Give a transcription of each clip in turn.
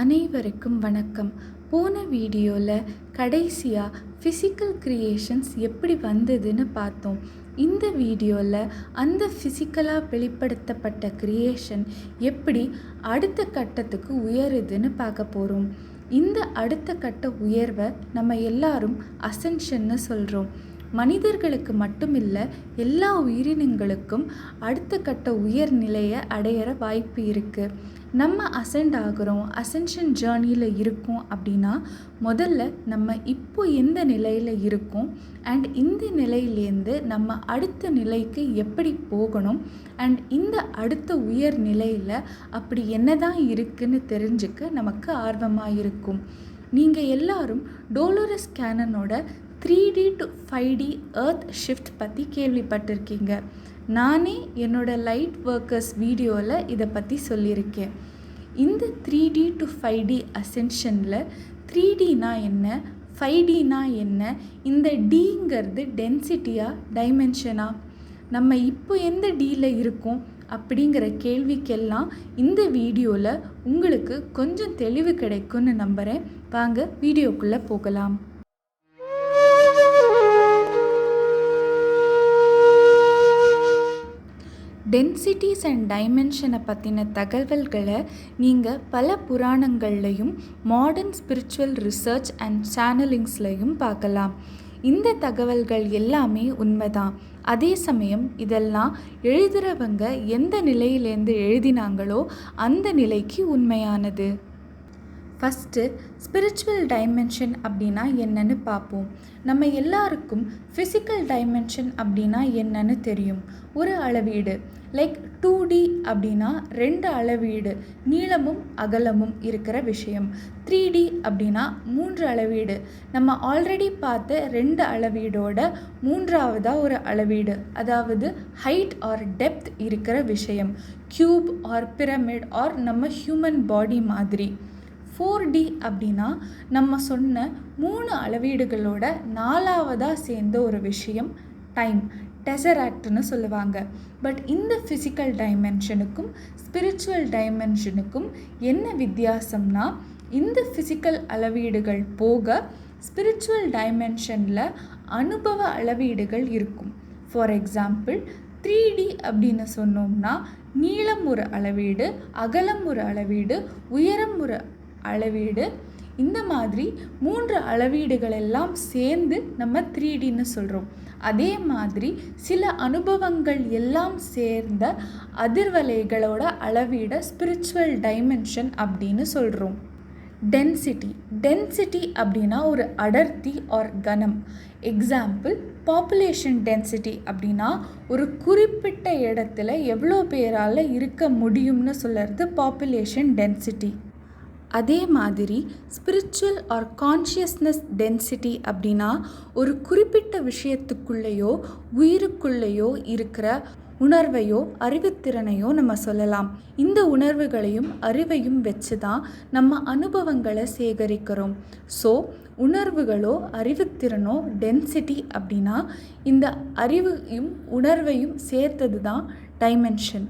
அனைவருக்கும் வணக்கம். போன வீடியோவில் கடைசியாக ஃபிசிக்கல் கிரியேஷன்ஸ் எப்படி வந்ததுன்னு பார்த்தோம். இந்த வீடியோவில் அந்த ஃபிசிக்கலாக வெளிப்படுத்தப்பட்ட கிரியேஷன் எப்படி அடுத்த கட்டத்துக்கு உயருதுன்னு பார்க்க போகிறோம் இந்த அடுத்த கட்ட உயர்வை நம்ம எல்லாரும் அசென்ஷன்னு சொல்கிறோம் மனிதர்களுக்கு மட்டுமில்லை எல்லா உயிரினங்களுக்கும் அடுத்த கட்ட உயர் நிலையை அடையிற வாய்ப்பு இருக்குது நம்ம அசெண்ட் ஆகுறோம் அசென்ஷன் ஜேர்னியில் இருக்கோம் அப்படின்னா முதல்ல நம்ம இப்போ எந்த நிலையில் இருக்கோம்? அண்ட் இந்த நிலையிலேருந்து நம்ம அடுத்த நிலைக்கு எப்படி போகணும்? அண்ட் இந்த அடுத்த உயர் நிலையில் அப்படி என்ன தான் இருக்குன்னு தெரிஞ்சுக்க நமக்கு ஆர்வமாக இருக்கும். நீங்கள் எல்லாரும் Dolores கேனனோட three D to five D earth shift பற்றி கேள்விப்பட்டிருக்கீங்க. நானே என்னோடய லைட் ஒர்க்கர்ஸ் வீடியோவில் இதை பற்றி சொல்லியிருக்கேன். இந்த three D to five D அசென்ஷனில் three டினா என்ன ஃபைவ் டினா என்ன இந்த டிங்கிறது டென்சிட்டியா டைமென்ஷனா நம்ம இப்போ எந்த டியில் இருக்கோம் அப்படிங்கிற கேள்விக்கெல்லாம் இந்த வீடியோவில் உங்களுக்கு கொஞ்சம் தெளிவு கிடைக்கும்னு நம்புகிறேன் வாங்க வீடியோக்குள்ளே போகலாம். டென்சிட்டிஸ் அண்ட் டைமென்ஷனை பற்றின தகவல்களை நீங்கள் பல புராணங்கள்லையும் மாடர்ன் ஸ்பிரிச்சுவல் ரிசர்ச் அண்ட் சேனலிங்ஸ்லையும் பார்க்கலாம் இந்த தகவல்கள் எல்லாமே உண்மைதான். அதே சமயம் இதெல்லாம் எழுதுகிறவங்க எந்த நிலையிலேருந்து எழுதினாங்களோ அந்த நிலைக்கு உண்மையானது. ஃபஸ்ட்டு ஸ்பிரிச்சுவல் டைமென்ஷன் அப்படின்னா என்னன்னு பார்ப்போம். நம்ம எல்லாருக்கும் ஃபிசிக்கல் டைமென்ஷன் அப்படின்னா என்னன்னு தெரியும். ஒரு அளவீடு. லைக் டூ டி அப்படின்னா ரெண்டு அளவீடு. நீளமும் அகலமும் இருக்கிற விஷயம். த்ரீ டி அப்படின்னா மூன்று அளவீடு. நம்ம ஆல்ரெடி பார்த்த ரெண்டு அளவீடோட மூன்றாவதாக ஒரு அளவீடு. அதாவது ஹைட் ஆர் டெப்த் இருக்கிற விஷயம். க்யூப் ஆர் பிரமிட் ஆர் நம்ம ஹியூமன் பாடி மாதிரி. ஃபோர் டி அப்படின்னா நம்ம சொன்ன மூணு அளவீடுகளோட நாலாவதாக சேர்ந்த ஒரு விஷயம் டைம். டெசராக்ட்னு சொல்லுவாங்க. பட் இந்த ஃபிசிக்கல் டைமென்ஷனுக்கும் ஸ்பிரிச்சுவல் டைமென்ஷனுக்கும் என்ன வித்தியாசம்னா இந்த ஃபிசிக்கல் அளவீடுகள் போக ஸ்பிரிச்சுவல் டைமென்ஷனில் அனுபவ அளவீடுகள் இருக்கும். ஃபார் எக்ஸாம்பிள் த்ரீ டி அப்படின்னு சொன்னோம்னா நீளம் ஒரு அளவீடு அகலம் ஒரு அளவீடு உயரம் ஒரு அளவீடு. இந்த மாதிரி மூன்று அளவீடுகள் எல்லாம் சேர்ந்து நம்ம த்ரீ டின்னு சொல்கிறோம் அதே மாதிரி சில அனுபவங்கள் எல்லாம் சேர்ந்த அதிர்வலைகளோட அளவீட ஸ்பிரிச்சுவல் டைமென்ஷன் அப்படின்னு சொல்கிறோம் டென்சிட்டி டென்சிட்டி அப்படின்னா ஒரு அடர்த்தி ஆர் கனம் எக்ஸாம்பிள் பாப்புலேஷன் டென்சிட்டி அப்படின்னா ஒரு குறிப்பிட்ட இடத்துல எவ்வளோ பேரால் இருக்க முடியும்னு சொல்கிறது பாப்புலேஷன் டென்சிட்டி அதே மாதிரி ஸ்பிரிச்சுவல் ஆர் கான்ஷியஸ்னஸ் டென்சிட்டி அப்படின்னா ஒரு குறிப்பிட்ட விஷயத்துக்குள்ளேயோ உயிருக்குள்ளேயோ இருக்கிற உணர்வையோ அறிவுத்திறனையோ நம்ம சொல்லலாம். இந்த உணர்வுகளையும் அறிவையும் வச்சு தான் நம்ம அனுபவங்களை சேகரிக்கிறோம். ஸோ உணர்வுகளோ அறிவுத்திறனோ டென்சிட்டி அப்படின்னா இந்த அறிவையும் உணர்வையும் சேர்த்தது தான் டைமென்ஷன்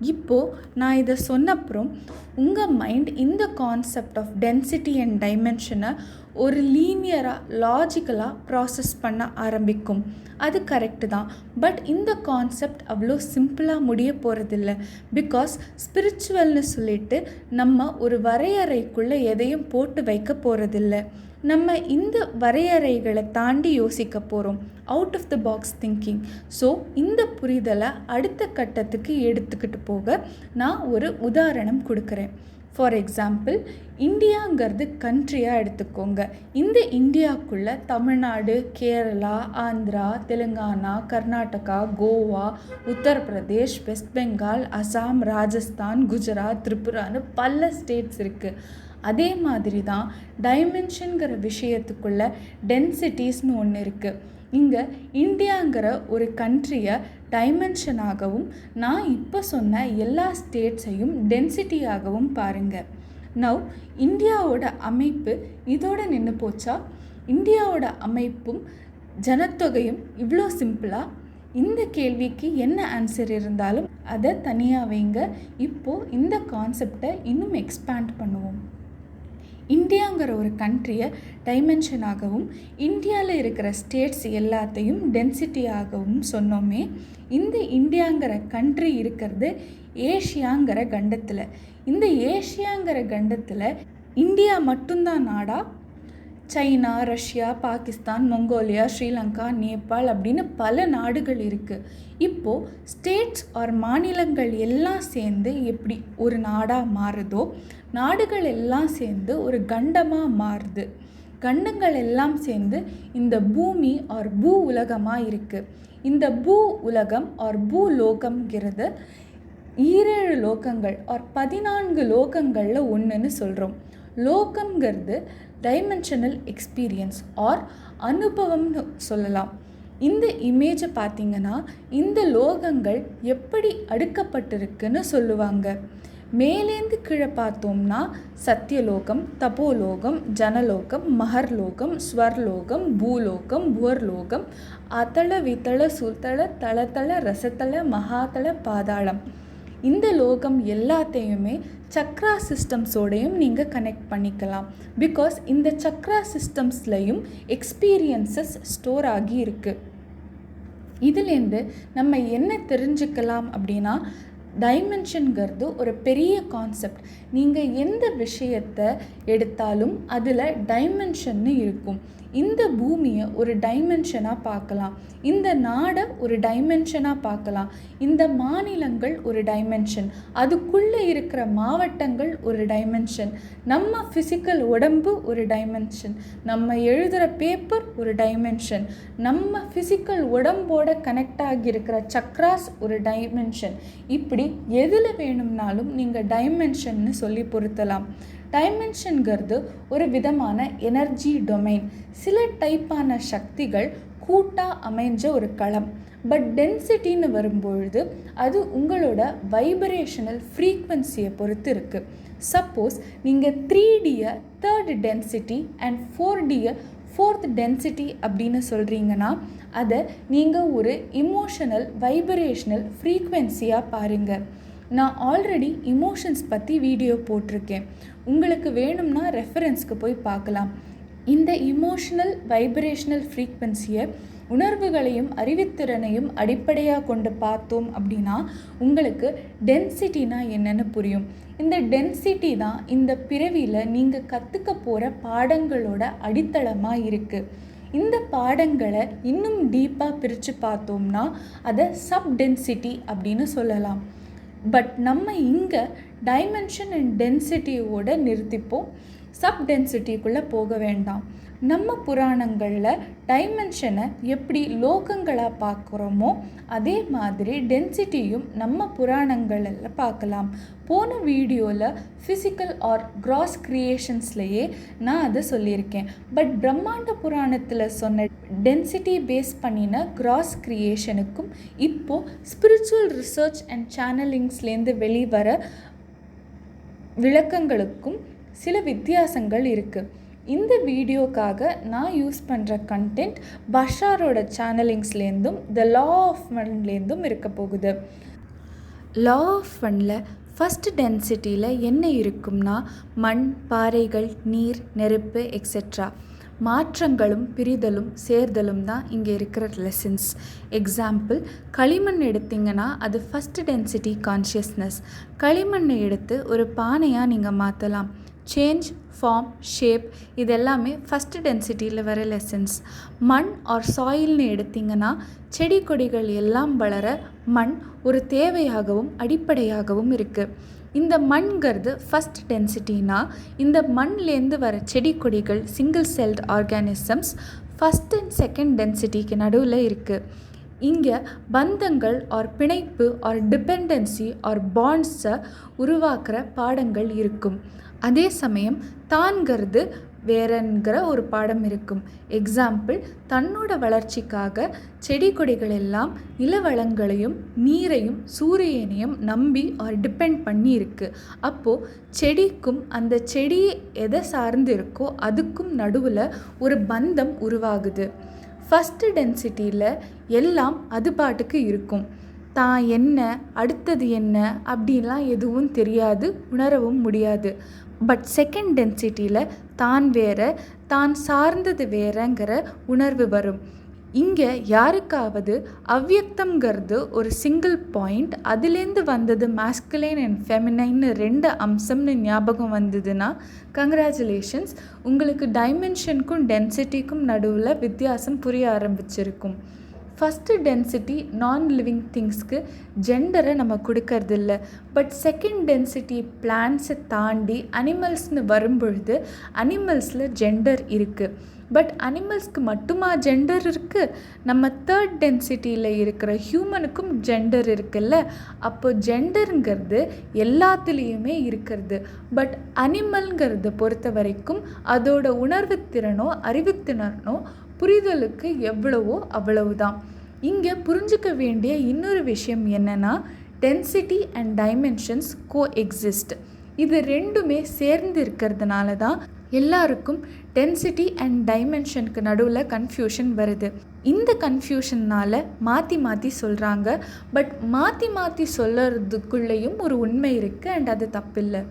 இப்போது நான் இதை சொன்னப்புறம் உங்கள் மைண்ட் இந்த கான்செப்ட் ஆஃப் டென்சிட்டி அண்ட் டைமென்ஷனை ஒரு லீனியராக லாஜிக்கலாக ப்ராசஸ் பண்ண ஆரம்பிக்கும். அது கரெக்டு தான். பட் இந்த கான்செப்ட் அவ்வளோ சிம்பிளாக முடிய போகிறதில்ல பிகாஸ் ஸ்பிரிச்சுவல்னு சொல்லிட்டு நம்ம ஒரு வரையறைக்குள்ளே எதையும் போட்டு வைக்க போகிறதில்ல நம்ம இந்த வரையறைகளை தாண்டி யோசிக்க போகிறோம் out of the box thinking so இந்த புரிதலை அடுத்த கட்டத்துக்கு எடுத்துக்கிட்டு போக நான் ஒரு உதாரணம் கொடுக்குறேன். ஃபார் எக்ஸாம்பிள் இந்தியாங்கிறது கண்ட்ரியாக எடுத்துக்கோங்க. இந்த இந்தியாவுக்குள்ளே தமிழ்நாடு கேரளா ஆந்திரா தெலுங்கானா கர்நாடகா கோவா உத்தரப்பிரதேஷ் வெஸ்ட் பெங்கால் அசாம் ராஜஸ்தான் குஜராத் திரிபுரான்னு பல ஸ்டேட்ஸ் இருக்குது அதே மாதிரி தான் டைமென்ஷனுங்கிற விஷயத்துக்குள்ள டென்சிட்டிஸ்னு ஒன்று இருக்குது இங்கே இந்தியாங்கிற ஒரு கண்ட்ரியை டைமென்ஷனாகவும் நான் இப்போ சொன்ன எல்லா ஸ்டேட்ஸையும் டென்சிட்டியாகவும் பாருங்கள் நவ் இந்தியாவோட அமைப்பு இதோட நின்று போச்சா? இந்தியாவோட அமைப்பும் ஜனத்தொகையும் இவ்வளோ சிம்பிளாக இந்த கேள்விக்கு என்ன ஆன்சர் இருந்தாலும் அதை தனியாக வைங்க. இப்போது இந்த கான்செப்டை இன்னும் எக்ஸ்பேண்ட் பண்ணுவோம். இந்தியாங்கிற ஒரு கண்ட்ரியை டைமென்ஷனாகவும் இந்தியாவில் இருக்கிற ஸ்டேட்ஸ் எல்லாத்தையும் டென்சிட்டியாகவும் சொன்னோமே இந்த இந்தியாங்கிற கண்ட்ரி இருக்கிறது ஏஷியாங்கிற கண்டத்தில். இந்த ஏஷியாங்கிற கண்டத்தில் இந்தியா மட்டும்தான் நாடா China Russia Pakistan Mongolia Sri Lanka Nepal அப்படின்னு பல நாடுகள் இருக்குது இப்போது ஸ்டேட்ஸ் ஆர் மாநிலங்கள் எல்லாம் சேர்ந்து எப்படி ஒரு நாடாக மாறுதோ நாடுகள் எல்லாம் சேர்ந்து ஒரு கண்டமாக மாறுது. கண்டங்கள் எல்லாம் சேர்ந்து இந்த பூமி ஆர் பூ உலகமாக இருக்குது இந்த பூ உலகம் ஆர் பூ லோகம்ங்கிறது ஈரேழு லோகங்கள் ஆர் பதினான்கு லோகங்களில் ஒன்றுன்னு சொல்கிறோம் லோகம்ங்கிறது டைமென்ஷனல் எக்ஸ்பீரியன்ஸ் ஆர் அனுபவம்னு சொல்லலாம். இந்த இமேஜை பார்த்தீங்கன்னா இந்த லோகங்கள் எப்படி அடுக்கப்பட்டிருக்குன்னு சொல்லுவாங்க. மேலேந்து கீழே பார்த்தோம்னா சத்தியலோகம் தபோலோகம் ஜனலோகம் மகர்லோகம் ஸ்வர்லோகம் பூலோகம் புவர்லோகம் அதள வித்தள சுத்தள தளத்தள ரசத்தள மகாதள பாதாளம். இந்த லோகம் எல்லாத்தையுமே சக்ரா சிஸ்டம்ஸோடையும் நீங்கள் கனெக்ட் பண்ணிக்கலாம். பிகாஸ் இந்த சக்ரா சிஸ்டம்ஸ்லையும் எக்ஸ்பீரியன்சஸ் ஸ்டோர் ஆகி இருக்குது இதுலேருந்து நம்ம என்ன தெரிஞ்சுக்கலாம் அப்படின்னா டைமென்ஷனுங்கிறது ஒரு பெரிய கான்செப்ட் நீங்கள் எந்த விஷயத்தை எடுத்தாலும் அதில் டைமென்ஷன்னு இருக்கும். இந்த பூமியை ஒரு டைமென்ஷனாக பார்க்கலாம். இந்த நாடை ஒரு டைமென்ஷனாக பார்க்கலாம். இந்த மாநிலங்கள் ஒரு டைமென்ஷன் அதுக்குள்ளே இருக்கிற மாவட்டங்கள் ஒரு டைமென்ஷன் நம்ம ஃபிசிக்கல் உடம்பு ஒரு டைமென்ஷன் நம்ம எழுதுகிற பேப்பர் ஒரு டைமென்ஷன் நம்ம ஃபிசிக்கல் உடம்போட கனெக்ட் ஆகியிருக்கிற சக்ராஸ் ஒரு டைமென்ஷன் இப்படி எதில் வேணும்னாலும் நீங்கள் டைமென்ஷன்னு சொல்லி பொருத்தலாம். டைமென்ஷனுங்கிறது ஒரு விதமான எனர்ஜி டொமைன் சில டைப்பான சக்திகள் கூட்டாக அமைஞ்ச ஒரு களம். பட் டென்சிட்டின்னு வரும்பொழுது அது உங்களோட வைப்ரேஷனல் ஃப்ரீக்வன்சியை பொறுத்து இருக்குது சப்போஸ் நீங்கள் த்ரீ டியை தேர்ட் டென்சிட்டி அண்ட் ஃபோர் டியை ஃபோர்த் டென்சிட்டி அப்படின்னு சொல்கிறீங்கன்னா அதை நீங்கள் ஒரு இமோஷனல் வைப்ரேஷனல் ஃப்ரீக்வன்சியாக பாருங்கள் நான் ஆல்ரெடி இமோஷன்ஸ் பற்றி வீடியோ போட்டிருக்கேன். உங்களுக்கு வேணும்னா ரெஃபரன்ஸ்க்கு போய் பார்க்கலாம். இந்த இமோஷனல் வைப்ரேஷனல் ஃப்ரீக்வன்சியை உணர்வுகளையும் அறிவுத்திறனையும் அடிப்படையாக கொண்டு பார்த்தோம் அப்படின்னா உங்களுக்கு டென்சிட்டினா என்னென்னு புரியும். இந்த டென்சிட்டி தான் இந்த பிறவியில் நீங்கள் கற்றுக்க போகிற பாடங்களோட அடித்தளமாக இருக்குது இந்த பாடங்களை இன்னும் டீப்பாக பிரித்து பார்த்தோம்னா அதை சப் டென்சிட்டி அப்படின்னு சொல்லலாம். பட் நம்ம இங்கே டைமென்ஷன் அண்ட் டென்சிட்டியோடு நிறுத்திப்போம். சப் டென்சிட்டிக்குள்ளே போக வேண்டாம். நம்ம புராணங்களில் டைமென்ஷனை எப்படி லோகங்களாக பார்க்குறோமோ அதே மாதிரி டென்சிட்டியும் நம்ம புராணங்களில் பார்க்கலாம். போன வீடியோவில் ஃபிசிக்கல் ஆர் கிராஸ் க்ரியேஷன்ஸ்லையே நான் அதை சொல்லியிருக்கேன். பட் பிரம்மாண்ட புராணத்தில் சொன்ன டென்சிட்டி பேஸ் பண்ணின கிராஸ் க்ரியேஷனுக்கும் இப்போது ஸ்பிரிச்சுவல் ரிசர்ச் அண்ட் சேனலிங்ஸ்லேருந்து வெளிவர விளக்கங்களுக்கும் சில வித்தியாசங்கள் இருக்குது இந்த வீடியோக்காக நான் யூஸ் பண்ணுற கண்டென்ட் பஷாரோட சேனலிங்ஸ்லேருந்தும் த லா ஆஃப் மன்லேருந்தும் இருக்க போகுது. லா ஆஃப் மனில் ஃபஸ்ட் டென்சிட்டியில் என்ன இருக்கும்னா மண் பாறைகள் நீர் நெருப்பு எக்ஸெட்ரா மாற்றங்களும் பிரிதலும் சேர்தலும் தான் இங்கே இருக்கிற லெசன்ஸ் எக்ஸாம்பிள் களிமண் எடுத்திங்கன்னா அது ஃபஸ்ட் டென்சிட்டி கான்ஷியஸ்னஸ் களிமண்ணை எடுத்து ஒரு பானையாக நீங்கள் மாற்றலாம் சேஞ்ச் ஃபார்ம் ஷேப் இது எல்லாமே ஃபஸ்ட்டு டென்சிட்டியில் வர லெசன்ஸ் மண் ஆர் சாயில்னு எடுத்திங்கன்னா செடி கொடிகள் எல்லாம் வளர மண் ஒரு தேவையாகவும் அடிப்படையாகவும் இருக்குது இந்த மண்ங்கிறது ஃபஸ்ட் டென்சிட்டினா இந்த மண்லேருந்து வர செடி கொடிகள் single celled organisms first and second டென்சிட்டிக்கு நடுவில் இருக்குது இங்கே பந்தங்கள் ஆர் பிணைப்பு ஆர் டிபெண்டன்சி ஆர் பாண்ட்ஸை உருவாக்குற பாடங்கள் இருக்கும். அதே சமயம் தான்கிறது வேறங்கிற ஒரு பாடம் இருக்கும். எக்ஸாம்பிள் தன்னோட வளர்ச்சிக்காக செடி கொடிகள் எல்லாம் நிலவளங்களையும் நீரையும் சூரியனையும் நம்பி ஆர் டிபெண்ட் பண்ணி இருக்குது அப்போது செடிக்கும் அந்த செடி எதை சார்ந்து இருக்கோ அதுக்கும் நடுவில் ஒரு பந்தம் உருவாகுது. ஃபஸ்ட்டு டென்சிட்டியில் எல்லாம் அது பாட்டுக்கு இருக்கும். தான் என்ன அடுத்தது என்ன அப்படின்லாம் எதுவும் தெரியாது உணரவும் முடியாது. பட் செகண்ட் டென்சிட்டியில் தான் வேற தான் சார்ந்தது வேறங்கிற உணர்வு வரும். இங்கே யாருக்காவது அவ்வியக்தங்கிறது ஒரு சிங்கிள் பாயிண்ட் அதுலேருந்து வந்தது மாஸ்குலைன் அண்ட் ஃபெமினைன்னு ரெண்டு அம்சம்னு ஞாபகம் வந்ததுன்னா கங்க்ராச்சுலேஷன்ஸ் உங்களுக்கு டைமென்ஷனுக்கும் டென்சிட்டிக்கும் நடுவில் வித்தியாசம் புரிய ஆரம்பிச்சிருக்கும். ஃபஸ்ட்டு டென்சிட்டி நான் லிவிங் திங்ஸ்க்கு ஜெண்டரை நம்ம கொடுக்கறதில்ல. பட் செகண்ட் டென்சிட்டி பிளான்ஸை தாண்டி அனிமல்ஸ்னு வரும்பொழுது அனிமல்ஸில் ஜெண்டர் இருக்குது பட் அனிமல்ஸ்க்கு மட்டுமா ஜெண்டர் இருக்குது நம்ம தேர்ட் டென்சிட்டியில் இருக்கிற ஹியூமனுக்கும் ஜெண்டர் இருக்குல்ல. அப்போ ஜெண்டருங்கிறது எல்லாத்துலேயுமே இருக்கிறது. பட் அனிமல்ங்கிறத பொறுத்த வரைக்கும் அதோட உணர்வுத்திறனோ அறிவுத்திறனோ புரிதலுக்கு எவ்வளவோ அவ்வளவுதான். இங்கே புரிஞ்சுக்க வேண்டிய இன்னொரு விஷயம் என்னென்னா density and dimensions go exist இது ரெண்டுமே சேர்ந்து இருக்கிறதுனால தான் எல்லாருக்கும் டென்சிட்டி அண்ட் டைமென்ஷனுக்கு நடுவில் கன்ஃபியூஷன் வருது. இந்த கன்ஃபியூஷன்னால் மாற்றி மாற்றி சொல்கிறாங்க பட் மாற்றி மாற்றி சொல்கிறதுக்குள்ளேயும் ஒரு உண்மை இருக்குது அண்ட் அது தப்பில்லை.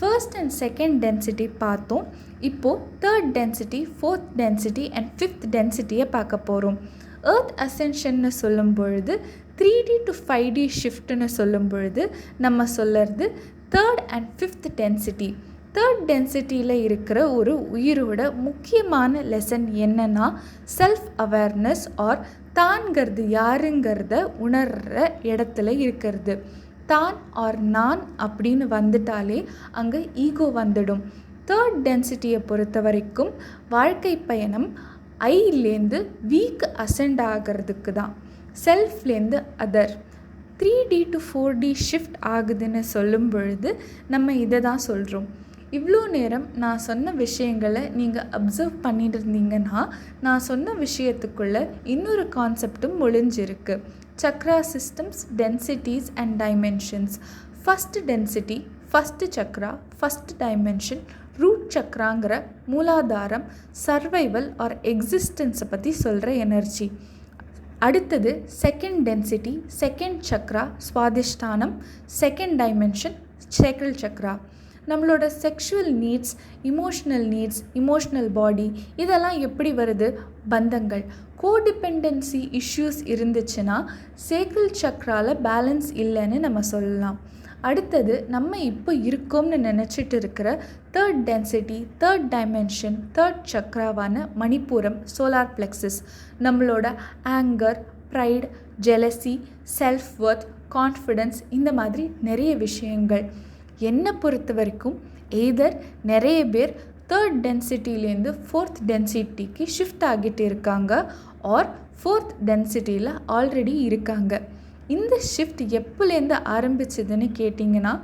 ஃபர்ஸ்ட் அண்ட் செகண்ட் டென்சிட்டி பார்த்தோம். இப்போது third density fourth density and fifth டென்சிட்டியை பார்க்க போகிறோம் ஏர்த் அசென்ஷன்னு சொல்லும் பொழுது three D to five D ஷிஃப்ட்னு சொல்லும் பொழுது நம்ம சொல்லுறது third and fifth density third டென்சிட்டியில் இருக்கிற ஒரு உயிரோட முக்கியமான லெசன் என்னன்னா செல்ஃப் அவேர்னஸ் ஆர் தான்கிறது யாருங்கிறத உணர்கிற இடத்துல இருக்கிறது. தான் ஆர் நான் அப்படின்னு வந்துட்டாலே அங்கே ஈகோ வந்துடும். தேர்ட் டென்சிட்டியை பொறுத்த வரைக்கும் வாழ்க்கை பயணம் ஐலேருந்து வீக் அசெண்ட் ஆகிறதுக்கு தான். செல்ஃப்லேருந்து other three D to four D shift ஆகுதுன்னு சொல்லும் பொழுது நம்ம இதை தான் சொல்கிறோம் இவ்வளோ நேரம் நான் சொன்ன விஷயங்களை நீங்கள் அப்சர்வ் பண்ணிட்டு இருந்தீங்கன்னா நான் சொன்ன விஷயத்துக்குள்ளே இன்னொரு கான்செப்டும் ஒளிஞ்சிருக்கு. Chakra systems densities and dimensions first density first chakra first dimension root சக்ராங்கிற மூலாதாரம் சர்வைவல் ஆர் எக்ஸிஸ்டன்ஸை பற்றி சொல்கிற எனர்ஜி அடுத்தது செகண்ட் டென்சிட்டி செகண்ட் சக்ரா சுவாதிஷ்டானம் செகண்ட் டைமென்ஷன் சேக்கல் சக்ரா நம்மளோட sexual needs emotional needs emotional body இதெல்லாம் எப்படி வருது? பந்தங்கள். கோடிபெண்டன்சி இஷ்யூஸ் இருந்துச்சுன்னா சேக்கிள் சக்ரால பேலன்ஸ் இல்லைன்னு நம்ம சொல்லலாம். அடுத்தது நம்ம இப்போ இருக்கோம்னு நினச்சிட்டு இருக்கிற third density third dimension third சக்ராவான மணிப்பூரம் solar plexus நம்மளோட anger pride jealousy self worth confidence இந்த மாதிரி நிறைய விஷயங்கள். என்னை பொறுத்த வரைக்கும் எய்தர் நிறைய பேர் தேர்ட் டென்சிட்டிலேருந்து ஃபோர்த் டென்சிட்டிக்கு ஷிஃப்ட் ஆகிட்டு இருக்காங்க ஆர் ஃபோர்த் டென்சிட்டியில் ஆல்ரெடி இருக்காங்க. இந்த ஷிஃப்ட் எப்போலேருந்து ஆரம்பிச்சதுன்னு கேட்டிங்கன்னா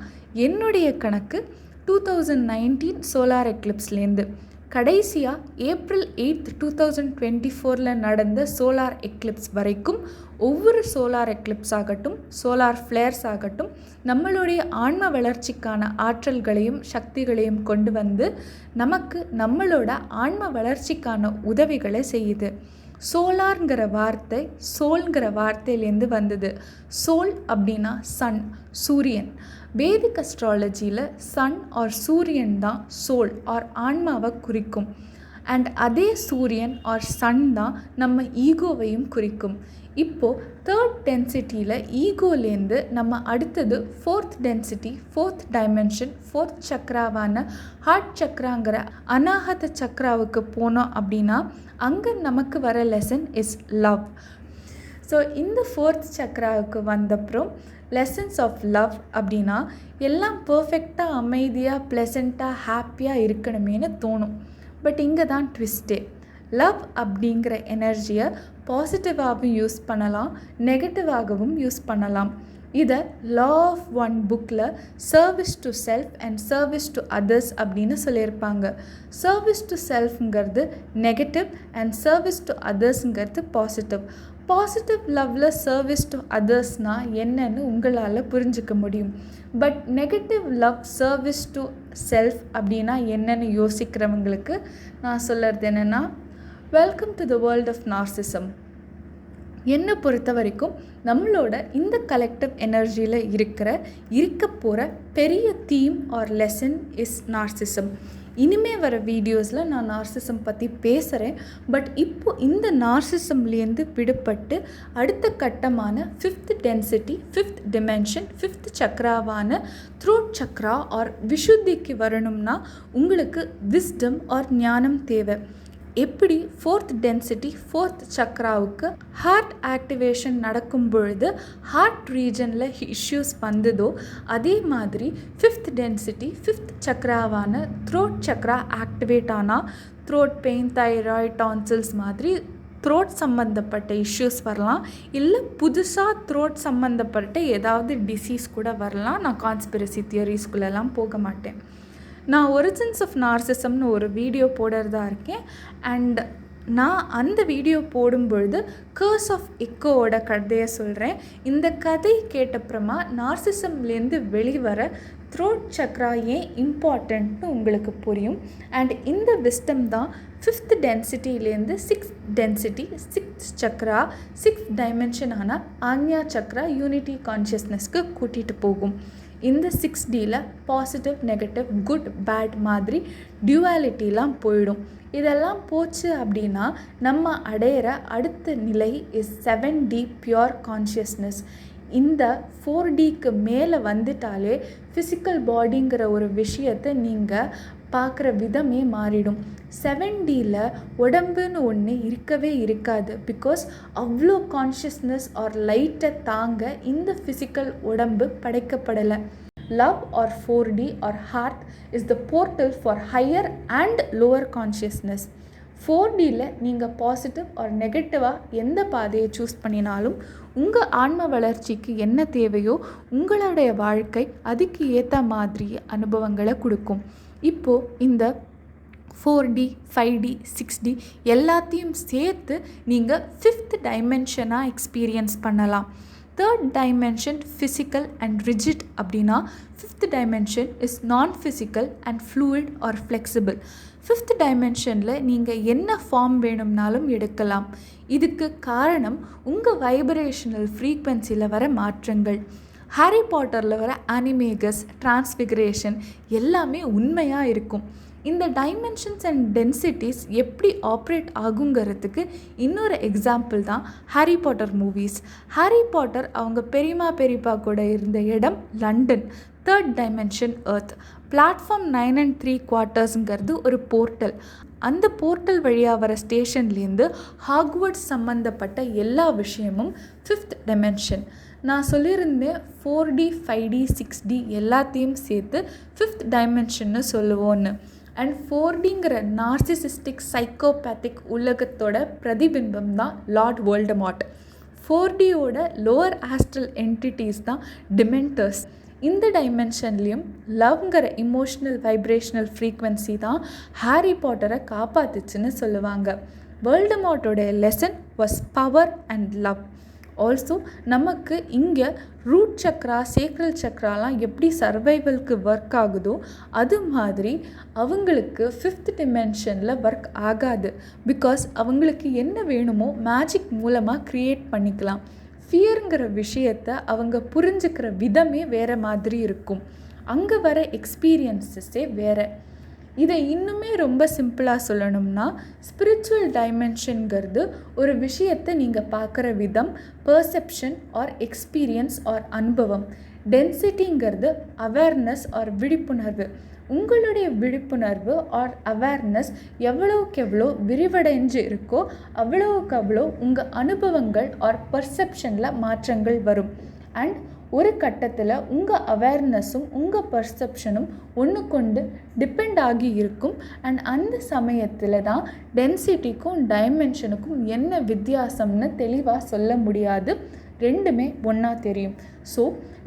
என்னுடைய கணக்கு டூ தௌசண்ட் நைன்டீன் சோலார் எக்லிப்ஸ்லேருந்து கடைசியாக April eighth two thousand twenty ஃபோரில் நடந்த சோலார் எக்லிப்ஸ் வரைக்கும் ஒவ்வொரு சோலார் எக்லிப்ஸ் ஆகட்டும் சோலார் ஃப்ளேர்ஸ் ஆகட்டும் நம்மளுடைய ஆன்ம வளர்ச்சிக்கான ஆற்றல்களையும் சக்திகளையும் கொண்டு வந்து நமக்கு நம்மளோட ஆன்ம வளர்ச்சிக்கான உதவிகளை செய்யுது. சோலார்ங்கிற வார்த்தை சோல்ங்கிற வார்த்தையிலேருந்து வந்தது. சோல் அப்படின்னா சன் சூரியன். வேதிக் அஸ்ட்ராலஜியில் சன் ஆர் சூரியன் தான் சோல் ஆர் ஆன்மாவை குறிக்கும். அண்ட் அதே சூரியன் ஆர் சன் தான் நம்ம ஈகோவையும் குறிக்கும். இப்போது தேர்ட் டென்சிட்டியில் ஈகோலேருந்து நம்ம அடுத்தது fourth density fourth dimension fourth சக்ராவான heart சக்ராங்கிற அனாகத சக்ராவுக்கு போனோம் அப்படின்னா அங்கே நமக்கு வர லெசன் இஸ் லவ் ஸோ இந்த ஃபோர்த் சக்ராவுக்கு வந்தப்புறம் லெசன்ஸ் ஆஃப் லவ் அப்படின்னா எல்லாம் பர்ஃபெக்டாக அமைதியாக ப்ளசண்ட்டாக ஹாப்பியாக இருக்கணுமேனு தோணும். பட் இங்கே தான் ட்விஸ்ட்டே லவ் அப்படிங்கிற எனர்ஜியை பாசிட்டிவாகவும் யூஸ் பண்ணலாம் நெகட்டிவாகவும் யூஸ் பண்ணலாம். இதை லா ஆஃப் ஒன் புக்கில் service to self and service to others அப்படின்னு சொல்லியிருப்பாங்க. சர்வீஸ் டு செல்ஃப்ங்கிறது நெகட்டிவ் அண்ட் சர்வீஸ் டு அதர்ஸுங்கிறது பாசிட்டிவ் பாசிட்டிவ் லவ்வில் சர்வீஸ் டு அதர்ஸ்னால் என்னன்னு உங்களால் புரிஞ்சிக்க முடியும். But negative love service to self அப்படின்னா என்னன்னு யோசிக்கிறவங்களுக்கு நான் சொல்கிறது என்னென்னா welcome to the world of narcissism என்னை பொறுத்த வரைக்கும் நம்மளோட இந்த கலெக்டிவ் எனர்ஜியில் இருக்கிற இருக்க போகிற பெரிய theme or lesson is narcissism இனிமே வர வீடியோஸில் நான் நார்சிசம் பற்றி பேசுகிறேன் பட் இப்போ இந்த நார்சிசம்லேருந்து விடுபட்டு அடுத்த கட்டமான fifth density fifth dimension fifth சக்ராவான throat chakra or விஷுத்திக்கு வரணும்னா உங்களுக்கு விஸ்டம் ஆர் ஞானம் தேவை. எப்படி ஃபோர்த் டென்சிட்டி ஃபோர்த் சக்ராவுக்கு ஹார்ட் ஆக்டிவேஷன் நடக்கும் பொழுது ஹார்ட் ரீஜனில் இஷ்யூஸ் வந்ததோ அதே மாதிரி ஃபிஃப்த் டென்சிட்டி ஃபிஃப்த் சக்ராவான த்ரோட் சக்ரா ஆக்டிவேட் ஆனால் த்ரோட் பெயின் தைராய்ட் டான்சில்ஸ் மாதிரி த்ரோட் சம்மந்தப்பட்ட இஷ்யூஸ் வரலாம். இல்லை புதுசாக த்ரோட் சம்மந்தப்பட்ட ஏதாவது டிசீஸ் கூட வரலாம். நான் கான்ஸ்பிரசி தியரிஸ்குள்ளெல்லாம் போக மாட்டேன். நான் ஒரிஜின்ஸ் ஆஃப் நார்சிசம்னு ஒரு வீடியோ போடுறதா இருக்கேன். அண்ட் நான் அந்த வீடியோ போடும்பொழுது கர்ஸ் ஆஃப் எக்கோவோட கதையை சொல்கிறேன் இந்த கதை கேட்டப்புறமா நார்சிசம்லேருந்து வெளிவர த்ரோட் சக்ரா ஏன் இம்பார்ட்டண்ட்னு உங்களுக்கு புரியும். அண்ட் இந்த விஸ்டம் தான் fifth டென்சிட்டிலேருந்து sixth density sixth chakra sixth டைமென்ஷனான Ajna chakra unity கான்ஷியஸ்னஸ்க்கு கூட்டிகிட்டு போகும். இந்த சிக்ஸ் டியில் பாசிட்டிவ் நெகட்டிவ் குட் பேட் மாதிரி டியூவாலிட்டிலாம் போயிடும். இதெல்லாம் போச்சு அப்படின்னா நம்ம அடையிற அடுத்த நிலை is seven D pure consciousness இந்த ஃபோர் டிக்கு மேலே வந்துட்டாலே ஃபிசிக்கல் பாடிங்கிற ஒரு விஷயத்தை நீங்கள் பார்க்குற விதமே மாறிடும். செவன் டியில் உடம்புன்னு ஒன்று இருக்கவே இருக்காது. பிகாஸ் அவ்வளோ கான்ஷியஸ்னஸ் ஆர் லைட்டை தாங்க இந்த ஃபிசிக்கல் உடம்பு படைக்கப்படலை. Love or four D or heart is the portal for higher and lower consciousness four டியில் நீங்கள் பாசிட்டிவ் ஆர் நெகட்டிவாக எந்த பாதையை சூஸ் பண்ணினாலும் உங்கள் ஆன்ம வளர்ச்சிக்கு என்ன தேவையோ உங்களுடைய வாழ்க்கை அதுக்கு ஏற்ற மாதிரி அனுபவங்களை கொடுக்கும். இப்போது இந்த four D five D six D எல்லாத்தையும் சேர்த்து நீங்கள் ஃபிஃப்த் டைமென்ஷனாக எக்ஸ்பீரியன்ஸ் பண்ணலாம். Third dimension physical and rigid அப்படின்னா fifth dimension is non physical and fluid or flexible fifth டைமென்ஷனில் நீங்கள் என்ன ஃபார்ம் வேணும்னாலும் எடுக்கலாம். இதுக்கு காரணம் உங்கள் வைப்ரேஷனல் ஃப்ரீக்வன்சியில் வர மாற்றங்கள். ஹாரி பாட்டரில் வர அனிமேகஸ் டிரான்ஸ்ஃபிகரேஷன் எல்லாமே உண்மையாக இருக்கும். இந்த டைமென்ஷன்ஸ் அண்ட் டென்சிட்டிஸ் எப்படி ஆப்ரேட் ஆகுங்கிறதுக்கு இன்னொரு எக்ஸாம்பிள் தான் Harry Potter movies Harry Potter அவங்க பெரியமா பெரியப்பா கூட இருந்த இடம் London third dimension earth platform nine and three குவார்ட்டர்ஸுங்கிறது ஒரு போர்ட்டல் அந்த போர்ட்டல் வழியாக வர ஸ்டேஷன்லேருந்து ஹாக்வர்ட்ஸ் சம்மந்தப்பட்ட எல்லா விஷயமும் ஃபிஃப்த் டைமென்ஷன் நான் சொல்லியிருந்தேன் four D five D six D எல்லாத்தையும் சேர்த்து ஃபிஃப்த் டைமென்ஷன்னு சொல்லுவோன்னு. அண்ட் ஃபோர் டிங்கிற நார்சிசிஸ்டிக் சைக்கோபேத்திக் உலகத்தோட பிரதிபிம்பம் தான் லார்ட் வேர்ல்டமாட் ஃபோர் டியோட லோவர் ஆஸ்ட்ரல் என்டிட்டிஸ் தான் டிமெண்டர்ஸ் இந்த டைமென்ஷன்லேயும் லவ்ங்கிற இமோஷ்னல் வைப்ரேஷனல் ஃப்ரீக்வன்சி தான் ஹாரி பாட்டரை காப்பாத்துச்சுன்னு சொல்லுவாங்க. வேர்ல்டமாட்டோட lesson was power and love also நமக்கு இங்கே ரூட் சக்ரா சேக்ரல் சக்ராலாம் எப்படி சர்வைவலுக்கு ஒர்க் ஆகுதோ அது மாதிரி அவங்களுக்கு ஃபிஃப்த் டிமென்ஷனில் ஒர்க் ஆகாது. பிகாஸ் அவங்களுக்கு என்ன வேணுமோ மேஜிக் மூலமாக க்ரியேட் பண்ணிக்கலாம். ஃபியருங்கிற விஷயத்தை அவங்க புரிஞ்சுக்கிற விதமே வேறு மாதிரி இருக்கும். அங்கே வர எக்ஸ்பீரியன்ஸஸே வேறு. இதை இன்னுமே ரொம்ப சிம்பிளாக சொல்லணும்னா ஸ்பிரிச்சுவல் டைமென்ஷனுங்கிறது ஒரு விஷயத்தை நீங்கள் பார்க்குற விதம் பர்செப்ஷன் ஆர் எக்ஸ்பீரியன்ஸ் ஆர் அனுபவம். டென்சிட்டிங்கிறது அவேர்னஸ் ஆர் விழிப்புணர்வு. உங்களுடைய விழிப்புணர்வு ஆர் அவேர்னஸ் எவ்வளோக்கு எவ்வளோ விரிவடைஞ்சு இருக்கோ அவ்வளோவுக்கு அவ்வளோ உங்கள் அனுபவங்கள் ஆர் பர்செப்ஷனில் மாற்றங்கள் வரும். அண்ட் ஒரு கட்டத்தில் உங்கள் அவேர்னஸும் உங்கள் பர்செப்ஷனும் ஒன்று கொண்டு டிபெண்ட் ஆகி இருக்கும். அண்ட் அந்த சமயத்தில் தான் டென்சிட்டிக்கும் டைமென்ஷனுக்கும் என்ன வித்தியாசம்னு தெளிவாக சொல்ல முடியாது. ரெண்டுமே ஒன்றா தெரியும். So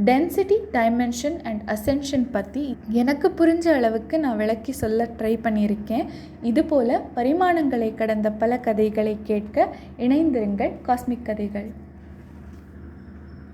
density dimension and ascension பற்றி எனக்கு புரிஞ்ச அளவுக்கு நான் விளக்கி சொல்ல ட்ரை பண்ணியிருக்கேன். இதுபோல் பரிமாணங்களை கடந்த பல கதைகளை கேட்க இணைந்திருங்கள். காஸ்மிக் கதைகள்.